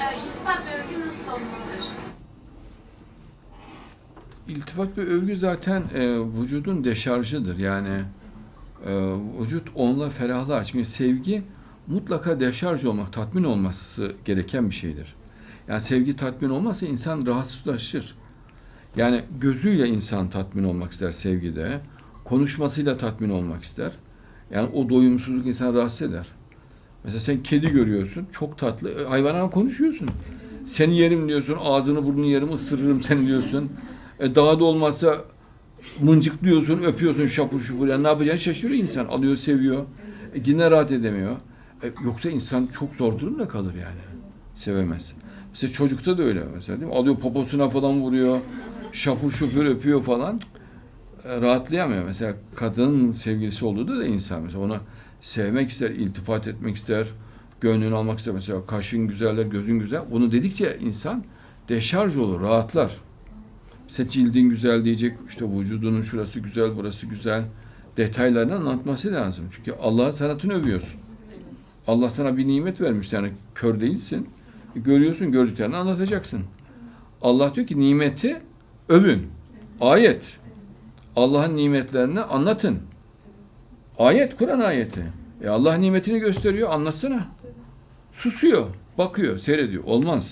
e, iltifat ve övgü nasıl olmalıdır? İltifat ve övgü zaten e, vücudun deşarjıdır. Yani e, vücut onunla ferahlar. Çünkü sevgi mutlaka deşarj olmak, tatmin olması gereken bir şeydir. Yani sevgi tatmin olmazsa insan rahatsızlaşır. Yani gözüyle insan tatmin olmak ister sevgide. Konuşmasıyla tatmin olmak ister. Yani o doyumsuzluk insanı rahatsız eder. Mesela sen kedi görüyorsun, çok tatlı. E, Hayvana konuşuyorsun. Seni yerim diyorsun, ağzını burnunu yerim, ısırırım seni diyorsun. E, daha da olmazsa mıncıklıyorsun, öpüyorsun şapur şupur. Yani ne yapacağını şaşırıyor insan. Alıyor, seviyor. E, yine rahat edemiyor. E, yoksa insan çok zor durumda kalır yani. Sevemez. Mesela çocukta da öyle mesela değil mi? Alıyor poposuna falan vuruyor. Şapur şupur öpüyor falan. E, rahatlayamıyor. Mesela kadının sevgilisi olduğu da insan mesela ona sevmek ister, iltifat etmek ister, gönlünü almak ister. Mesela kaşın güzeller, gözün güzel. Bunu dedikçe insan deşarj olur, rahatlar. Cildin güzel diyecek, işte vücudunun şurası güzel, burası güzel. Detaylarını anlatması lazım. Çünkü Allah'ın sanatını övüyorsun. Allah sana bir nimet vermiş yani kör değilsin. Görüyorsun, gördüklerini anlatacaksın. Allah diyor ki nimeti övün. Ayet. Allah'ın nimetlerini anlatın. Ayet, Kur'an ayeti. E Allah nimetini gösteriyor, anlatsana. Susuyor, bakıyor, seyrediyor. Olmaz.